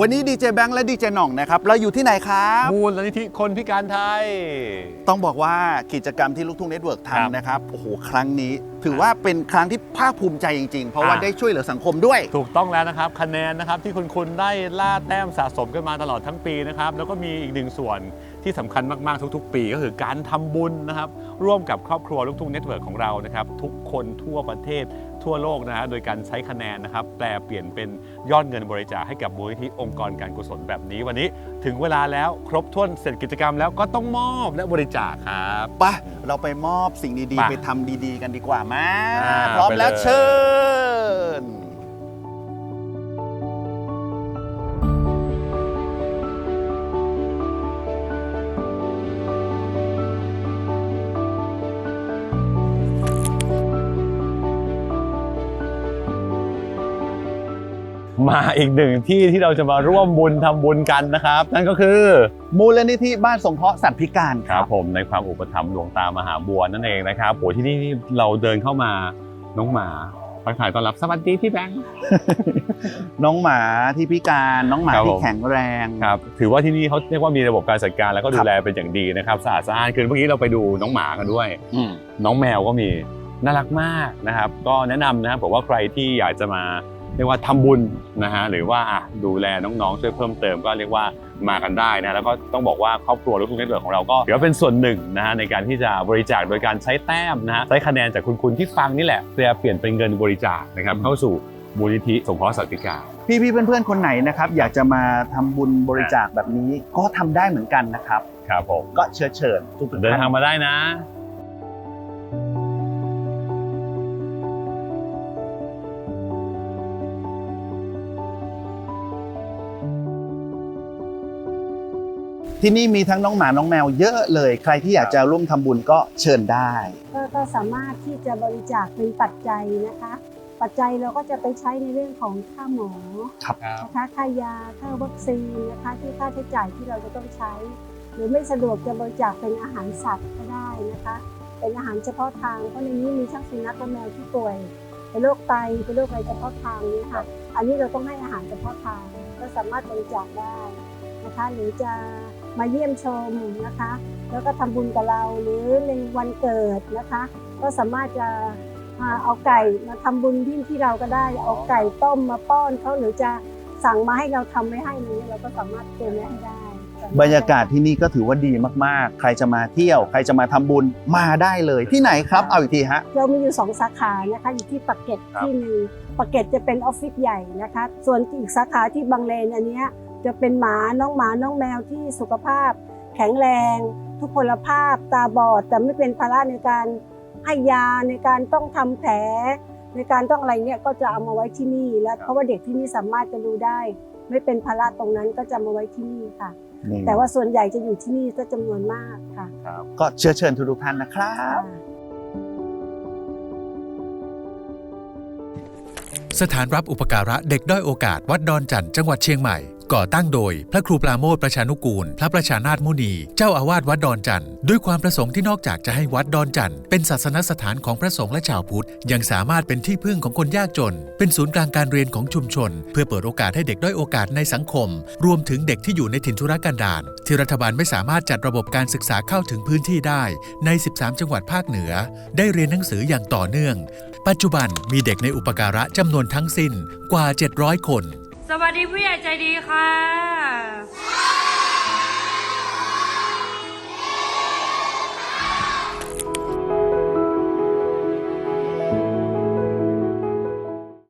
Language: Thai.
วันนี้ดีเจแบงค์และดีเจหน่องนะครับ เราอยู่ที่ไหนครับ มูลนิธิคนพิการไทย ต้องบอกว่ากิจกรรมที่ลูกทุ่งเน็ตเวิร์กครับทำนะครับ โอ้โห ครั้งนี้ถือว่าเป็นครั้งที่ภาคภูมิใจจริง ๆ เพราะว่าอ่าได้ช่วยเหลือสังคมด้วย ถูกต้องแล้วนะครับ คะแนนนะครับที่คุณคุณได้ล่าแต้มสะสมกันมาตลอดทั้งปีนะครับ แล้วก็มีอีกหนึ่งส่วนที่สำคัญมาก ๆ ทุก ๆ ปีก็คือการทำบุญนะครับ ร่วมกับครอบครัวลูกทุ่งเน็ตเวิร์กของเรานะครับ ทุกคนทั่วประเทศ ทั่วโลกนะฮะโดยการใช้คะแนนนะครับแปลเปลี่ยนเป็นยอดเงินบริจาคให้กับมูลนิธิองค์กรการกุศลแบบนี้ วันนี้ถึงเวลาแล้วครบถ้วนเสร็จกิจกรรมแล้วก็ต้องมอบและบริจาคครับ ไปะเราไปมอบสิ่งดีไปๆไปทำดีๆ กันดีกว่ามาอ่าพร้อมไปเลยแล้วเชิญ มาอีกหนึ่งที่ที่เราจะมาร่วมบุญทำบุญกันนะครับ นั่นก็คือ มูลนิธิบ้านสงเคราะห์สัตว์พิการครับ ผมในความอุปถัมภ์หลวงตามหาบัวนั่นเองนะครับโหที่นี่นี่เราเดินเข้ามาน้องหมาทักทายต้อนรับสวัสดีพี่แบงค์น้องหมาที่พิการน้องหมาครับที่ผมแข็งแรงครับถือว่าที่นี่เขาเรียกว่ามีระบบการจัดการแล้วก็ดูแลเป็นอย่างดีนะครับสะอาดสะอ้านคือเมื่อกี้เราไปดูน้องหมากันด้วยอืมน้องแมวก็มีน่ารักมากนะครับ ก็แนะนำนะครับบอกว่าใครที่อยากจะมา เรียกว่าทำบุญนะฮะหรือว่าอะดูแลน้องๆช่วยเพิ่มเติมก็เรียกว่ามากันได้นะแล้วก็ต้องบอกว่าครอบครัวลูกทุ่งเน็ตเวิร์กของเราก็ถือว่าเป็นส่วนหนึ่งนะฮะในการที่จะบริจาคโดยการใช้แต้มนะฮะใช้คะแนนจากคุณคุณที่ฟังนี่แหละแปลเปลี่ยนเป็นเงินบริจาคนะครับเข้าสู่มูลนิธิสงเคราะห์สัตว์พิการพี่ๆเพื่อนๆคนไหนนะครับอยากจะมาทำบุญบริจาคแบบนี้ก็ทำได้เหมือนกันนะครับครับผมก็เชิญเชิญทุกๆเดินท่าทางนมาได้นะ ที่นี่มีทั้งน้องหมาน้องแมวเยอะเลย ใครที่อยากจะร่วมทำบุญก็เชิญได้ ก็ก็สามารถที่จะบริจาคเป็นปัจจัยนะคะ ปัจจัยเราก็จะไปใช้ในเรื่องของค่าหมอครับ นะคะค่ายาค่าวัคซีนนะคะ ที่ค่าใช้จ่ายที่เราจะต้องใช้ หรือไม่สะดวกจะบริจาคเป็นอาหารสัตว์ก็ได้นะคะ เป็นอาหารเฉพาะทางเพราะในนี้มีทั้งสุนัขและแมวที่ป่วยเป็นโรคไตเป็นโรคอะไรเฉพาะทางนี้ค่ะ อันนี้เราต้องให้อาหารเฉพาะทางก็สามารถบริจาคได้ นะคะ หรือจะมาเยี่ยมชมนะคะ แล้วก็ทำบุญกับเราหรือในวันเกิดนะคะ ก็สามารถจะมาเอาไก่มาทำบุญที่ที่เราก็ได้ เอาไก่ต้มมาป้อนเขาหรือจะสั่งมาให้เราทำไม่ให้เลยเราก็สามารถเตรียมไว้ให้ได้ บรรยากาศที่นี่ก็ถือว่าดีมากๆ ใครจะมาเที่ยว ใครจะมาทำบุญมาได้เลยที่ไหนครับเอาอีกทีฮะเรามีอยู่สองสาขานะคะอยู่ที่ปากเกร็ดครับที่หนึ่งปากเกร็ดจะเป็นออฟฟิศใหญ่นะคะ ส่วนอีกสาขาที่บางเลนอันเนี้ย จะเป็นหมาน้องหมาน้องแมวที่สุขภาพ แข็งแรง ทุกพลภาพตาบอดแต่ไม่เป็นภาระในการให้ยาในการต้องทำแผล ในการต้องอะไรเนี่ยก็จะเอามาไว้ที่นี่แล้วเพราะว่าเด็กที่นี่สามารถจะดูได้ ไม่เป็นภาระตรงนั้นก็จะมาไว้ที่นี่ค่ะ แต่ว่าส่วนใหญ่จะอยู่ที่นี่ก็จำนวนมากค่ะก็เชิญเชิญทุกๆท่านนะครับสถานรับอุปการะเด็กด้อยโอกาสวัดดอนจันทร์จังหวัดเชียงใหม่ ก่อตั้งโดย พระครูปราโมทประชานุกูล พระประชานาถมุนี เจ้าอาวาสวัดดอนจันทร์ด้วยความประสงค์ที่นอกจากจะให้วัดดอนจันทร์เป็นศาสนสถานของพระสงฆ์และชาวพุทธ ยังสามารถเป็นที่พึ่งของคนยากจน เป็นศูนย์กลางการเรียนของชุมชน เพื่อเปิดโอกาสให้เด็กด้อยโอกาสในสังคม รวมถึงเด็กที่อยู่ในถิ่นทุรกันดารที่รัฐบาลไม่สามารถจัดระบบการศึกษาเข้าถึงพื้นที่ได้ใน 13 จังหวัดภาคเหนือ ได้เรียนหนังสืออย่างต่อเนื่อง ปัจจุบันมีเด็กในอุปการะจำนวนทั้งสิ้นกว่า 700 คน สวัสดีผู้ใหญ่ใจดีค่ะ